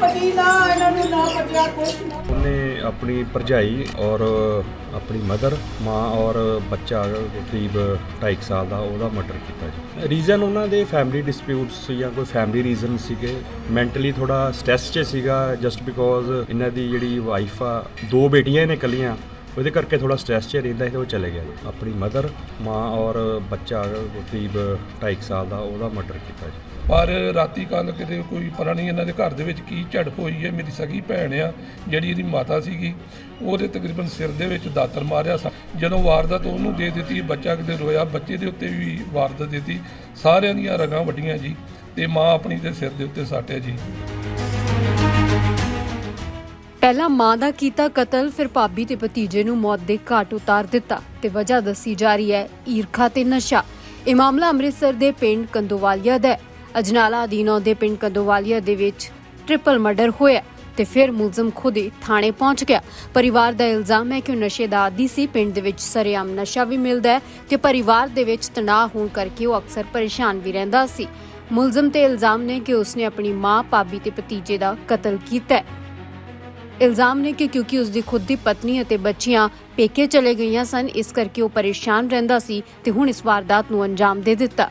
ਪਤੀ ਨਾ ਇਹਨਾਂ ਨੂੰ ਨਾ ਪਤਿਆ ਕੁਛ ਨਾ ਉਹਨੇ ਆਪਣੀ ਭਰਜਾਈ ਔਰ ਆਪਣੀ ਮਦਰ, ਮਾਂ ਔਰ ਬੱਚਾ ਕਰੀਬ 2.5 ਸਾਲ ਦਾ ਉਹਦਾ ਮਰਡਰ ਕੀਤਾ ਜੀ। ਰੀਜ਼ਨ ਉਹਨਾਂ ਦੇ ਫੈਮਿਲੀ ਡਿਸਪਿਊਟਸ ਜਾਂ ਕੋਈ ਫੈਮਿਲੀ ਰੀਜ਼ਨ ਸੀਗੇ। ਮੈਂਟਲੀ ਥੋੜਾ ਸਟ੍ਰੈਸ 'ਚ ਸੀਗਾ ਜਸਟ ਬਿਕੋਜ਼ ਇਹਨਾਂ ਦੀ ਜਿਹੜੀ ਵਾਈਫ ਆ, ਦੋ ਬੇਟੀਆਂ ਨੇ ਇਕੱਲੀਆਂ। ਉਹਦੇ ਕਰਕੇ ਥੋੜਾ ਸਟ੍ਰੈਸ 'ਚ ਰਹਿੰਦਾ ਸੀ ਤੇ ਉਹ ਚਲੇ ਗਿਆ ਜੀ। ਆਪਣੀ ਮਦਰ ਮਾਂ ਔਰ ਬੱਚਾ ਕਰੀਬ 2.5 ਸਾਲ ਦਾ, ਉਹਦਾ ਮਰਡਰ ਕੀਤਾ ਜੀ ਪਰ ਰਾਤੀ ਕੱਲ ਕਿਤੇ ਕੋਈ ਪਤਾ ਨਹੀਂ ਇਹਨਾਂ ਦੇ ਘਰ ਦੇ ਵਿੱਚ ਕੀ ਝੜਪ ਹੋਈ ਹੈ, ਮੇਰੀ ਸਗੀ ਭੈਣ ਆ, ਜਿਹੜੀ ਇਹਦੀ ਮਾਤਾ ਸੀਗੀ, ਉਹਦੇ ਤਕਰੀਬਨ ਸਿਰ ਦੇ ਵਿੱਚ ਦਾਤਰ ਮਾਰਿਆ ਸਾ- ਜਦੋਂ ਵਾਰਦਾਤ ਉਹਨੂੰ ਦੇ ਦਿੱਤੀ, ਬੱਚਾ ਕਿਤੇ ਰੋਇਆ, ਬੱਚੇ ਦੇ ਉੱਤੇ ਵੀ ਵਾਰਦਾਤ ਦਿੱਤੀ, ਸਾਰਿਆਂ ਦੀਆਂ ਰਗਾਂ ਵੱਡੀਆਂ ਜੀ, ਤੇ ਮਾਂ ਆਪਣੀ ਦੇ ਸਿਰ ਦੇ ਉੱਤੇ ਸਾਟਿਆ ਜੀ ਪਹਿਲਾਂ ਮਾਂ ਦਾ ਕੀਤਾ ਕਤਲ, ਫਿਰ ਭਾਬੀ ਤੇ ਭਤੀਜੇ ਨੂੰ ਮੌਤ ਦੇ ਘਾਟ ਉਤਾਰ ਦਿੱਤਾ ਤੇ ਵਜ੍ਹਾ ਦੱਸੀ ਜਾ ਰਹੀ ਹੈ ਈਰਖਾ ਤੇ ਨਸ਼ਾ। ਇਹ ਮਾਮਲਾ ਅੰਮ੍ਰਿਤਸਰ ਦੇ ਪਿੰਡ ਕੰਦੋਵਾਲੀਆ ਦਾ ਹੈ। ਅਜਨਾਲਾ ਅਧੀਨੋਂ ਦੇ ਪਿੰਡ ਕੰਦੋਵਾਲੀਆ ਦੇ ਵਿੱਚ ਟ੍ਰਿਪਲ ਮਰਡਰ ਹੋਇਆ ਤੇ ਫਿਰ ਮੁਲਜ਼ਮ ਖੁਦ ਹੀ ਥਾਣੇ ਪਹੁੰਚ ਗਿਆ। ਪਰਿਵਾਰ ਦਾ ਇਲਜ਼ਾਮ ਹੈ ਕਿ ਉਹ ਨਸ਼ੇ ਦਾ ਆਦੀ ਸੀ। ਪਿੰਡ ਦੇ ਵਿੱਚ ਸਰੇਆਮ ਨਸ਼ਾ ਵੀ ਮਿਲਦਾ ਹੈ ਤੇ ਪਰਿਵਾਰ ਦੇ ਵਿੱਚ ਤਣਾਅ ਹੋਣ ਕਰਕੇ ਉਹ ਅਕਸਰ ਪਰੇਸ਼ਾਨ ਵੀ ਰਹਿੰਦਾ ਸੀ। ਮੁਲਜ਼ਮ ਤੇ ਇਲਜ਼ਾਮ ਨੇ ਕਿ ਉਸਨੇ ਆਪਣੀ ਮਾਂ, ਭਾਬੀ ਤੇ ਭਤੀਜੇ ਦਾ ਕਤਲ ਕੀਤਾ ਹੈ। ਇਲਜ਼ਾਮ ਨੇ ਕਿ ਕਿਉਂਕਿ ਉਸ ਦੀ ਖੁਦ ਦੀ ਪਤਨੀ ਅਤੇ ਬੱਚੀਆਂ ਪੇਕੇ ਚਲੇ ਗਈਆਂ ਸਨ, ਇਸ ਕਰਕੇ ਉਹ ਪਰੇਸ਼ਾਨ ਰਹਿੰਦਾ ਸੀ ਤੇ ਹੁਣ ਇਸ ਵਾਰਦਾਤ ਨੂੰ ਅੰਜਾਮ ਦੇ ਦਿੱਤਾ।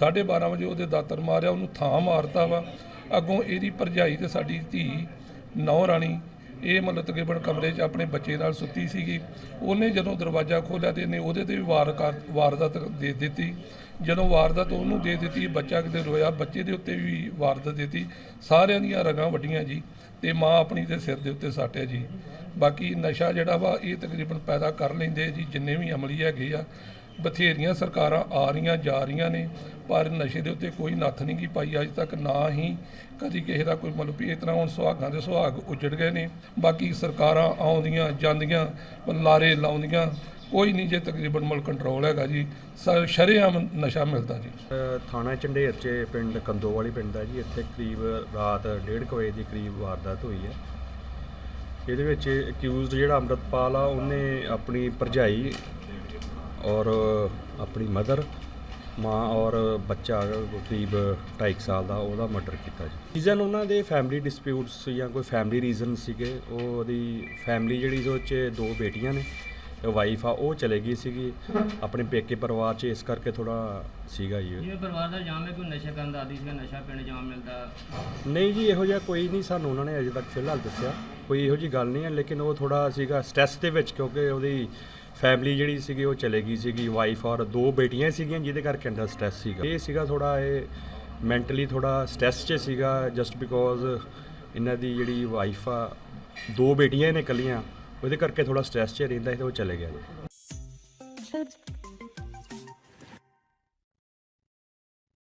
12:30 ਵਜੇ ਉਹਦੇ ਦਾਤਰ ਮਾਰਿਆ, ਉਹਨੂੰ ਥਾਂ ਮਾਰਤਾ ਵਾ। ਅੱਗੋਂ ਇਹਦੀ ਭਰਜਾਈ ਤੇ ਸਾਡੀ ਧੀ ਨੌ ਰਾਣੀ ਇਹ ਮਤਲਬ ਤਕਰੀਬਨ ਕਮਰੇ 'ਚ ਆਪਣੇ ਬੱਚੇ ਨਾਲ ਸੁੱਤੀ ਸੀਗੀ। ਉਹਨੇ ਜਦੋਂ ਦਰਵਾਜ਼ਾ ਖੋਲ੍ਹਿਆ ਤੇ ਇਹਨੇ ਉਹਦੇ ਤੇ ਵੀ ਵਾਰ ਕਰ, ਵਾਰਦਾਤ ਦੇ ਦਿੱਤੀ। ਜਦੋਂ ਵਾਰਦਾਤ ਉਹਨੂੰ ਦੇ ਦਿੱਤੀ ਬੱਚਾ ਕਿਤੇ ਰੋਇਆ, ਬੱਚੇ ਦੇ ਉੱਤੇ ਵੀ ਵਾਰਦਾਤ ਦਿੱਤੀ। ਸਾਰਿਆਂ ਦੀਆਂ ਰਗਾਂ ਵੱਡੀਆਂ ਜੀ ਤੇ ਮਾਂ ਆਪਣੀ ਦੇ ਸਿਰ ਦੇ ਉੱਤੇ ਸਾਟਿਆ ਜੀ। ਬਾਕੀ ਨਸ਼ਾ ਜਿਹੜਾ ਵਾ, ਇਹ ਤਕਰੀਬਨ ਪੈਦਾ ਕਰ ਲੈਂਦੇ ਜੀ, ਜਿੰਨੇ ਵੀ ਅਮਲੀ ਹੈਗੇ ਆ। ਬਥੇਰੀਆਂ ਸਰਕਾਰਾਂ ਆ ਰਹੀਆਂ, ਜਾ ਰਹੀਆਂ ਨੇ। ਪਰ ਨਸ਼ੇ ਦੇ ਉੱਤੇ ਕੋਈ ਨੱਥ ਨਹੀਂ ਕੀ ਪਾਈ। ਅੱਜ ਤੱਕ ਨਾ ਹੀ ਕਦੀ ਕਿਸੇ ਦਾ ਕੋਈ ਮਤਲਬ ਵੀ ਇਸ ਤਰ੍ਹਾਂ ਹੁਣ ਸੁਹਾਗਾਂ ਦੇ ਸੁਹਾਗ ਉਜੜ ਗਏ ਨੇ। ਬਾਕੀ ਸਰਕਾਰਾਂ ਆਉਂਦੀਆਂ ਜਾਂਦੀਆਂ, ਲਾਰੇ ਲਾਉਂਦੀਆਂ, ਕੋਈ ਨਹੀਂ ਜੇ ਤਕਰੀਬਨ ਮੁਲਕ ਕੰਟਰੋਲ ਹੈਗਾ ਜੀ। ਸ- ਸ਼ਰੇਆਮ ਨਸ਼ਾ ਮਿਲਦਾ ਜੀ। ਥਾਣਾ ਝੰਡੇਰ 'ਚ ਪਿੰਡ ਕੰਦੋਵਾਲੀ ਪਿੰਡ ਦਾ ਜੀ, ਇੱਥੇ ਕਰੀਬ ਰਾਤ 1:30 ਵਜੇ ਦੀ ਕਰੀਬ ਵਾਰਦਾਤ ਹੋਈ ਹੈ। ਇਹਦੇ ਵਿੱਚ ਅਕਿਊਜ਼ਡ ਜਿਹੜਾ ਅੰਮ੍ਰਿਤਪਾਲ ਆ, ਉਹਨੇ ਆਪਣੀ ਭਰਜਾਈ ਔਰ ਆਪਣੀ ਮਦਰ ਮਾਂ ਔਰ ਬੱਚਾ ਕਰੀਬ 2.5 ਸਾਲ ਦਾ ਉਹਦਾ ਮਰਡਰ ਕੀਤਾ ਜੀ। ਰੀਜ਼ਨ ਉਹਨਾਂ ਦੇ ਫੈਮਿਲੀ ਡਿਸਪਿਊਟਸ ਜਾਂ ਕੋਈ ਫੈਮਿਲੀ ਰੀਜ਼ਨ ਸੀਗੇ ਉਹ ਉਹਦੀ ਫੈਮਿਲੀ ਜਿਹੜੀ ਉਹ 'ਚ ਦੋ ਬੇਟੀਆਂ ਨੇ ਵਾਈਫ ਆ ਉਹ ਚਲੇ ਗਈ ਸੀਗੀ। ਆਪਣੇ ਪੇਕੇ ਪਰਿਵਾਰ 'ਚ ਇਸ ਕਰਕੇ ਥੋੜਾ ਸੀਗਾ ਜੀ। ਜਿਵੇਂ ਪਰਿਵਾਰ ਦਾ ਇਲਜ਼ਾਮ ਹੈ ਕਿ ਉਹ ਨਸ਼ਾ ਕਰਨ ਦਾ ਆਦੀ ਸੀਗਾ ਨਸ਼ਾ ਪਿੰਡ ਜਾਮ ਮਿਲਦਾ। ਨਹੀਂ ਜੀ ਇਹੋ ਜਿਹਾ ਕੋਈ ਨਹੀਂ ਸਾਨੂੰ ਉਹਨਾਂ ਨੇ ਅਜੇ ਤੱਕ ਫਿਲਹਾਲ ਦੱਸਿਆ। ਕੋਈ ਇਹੋ ਜੀ ਗੱਲ ਨਹੀਂ ਹੈ ਲੇਕਿਨ ਉਹ ਥੋੜਾ ਸੀਗਾ ਸਟ੍ਰੈਸ ਦੇ ਵਿੱਚ ਕਿਉਂਕਿ ਉਹਦੀ ਫੈਮਿਲੀ ਜਿਹੜੀ ਸੀਗੀ ਉਹ ਚਲੇ ਗਈ ਸੀਗੀ ਵਾਈਫ ਔਰ ਦੋ ਬੇਟੀਆਂ ਸੀਗੀਆਂ, ਜਿਹਦੇ ਕਰਕੇ ਅੰਦਰ ਸਟ੍ਰੈਸ ਸੀਗਾ। ਇਹ ਸੀਗਾ ਥੋੜਾ ਇਹ ਮੈਂਟਲੀ ਥੋੜਾ ਸਟ੍ਰੈਸ 'ਚ ਸੀਗਾ ਜਸਟ ਬਿਕੋਜ਼ ਇਹਨਾਂ ਦੀ ਜਿਹੜੀ ਵਾਈਫ ਆ, ਦੋ ਬੇਟੀਆਂ ਨੇ ਇਕੱਲੀਆਂ, ਉਹਦੇ ਕਰਕੇ ਥੋੜਾ ਸਟ੍ਰੈਸ 'ਚ ਰਹਿੰਦਾ ਸੀ ਤੇ ਉਹ ਚਲੇ ਗਿਆ। ਜੀ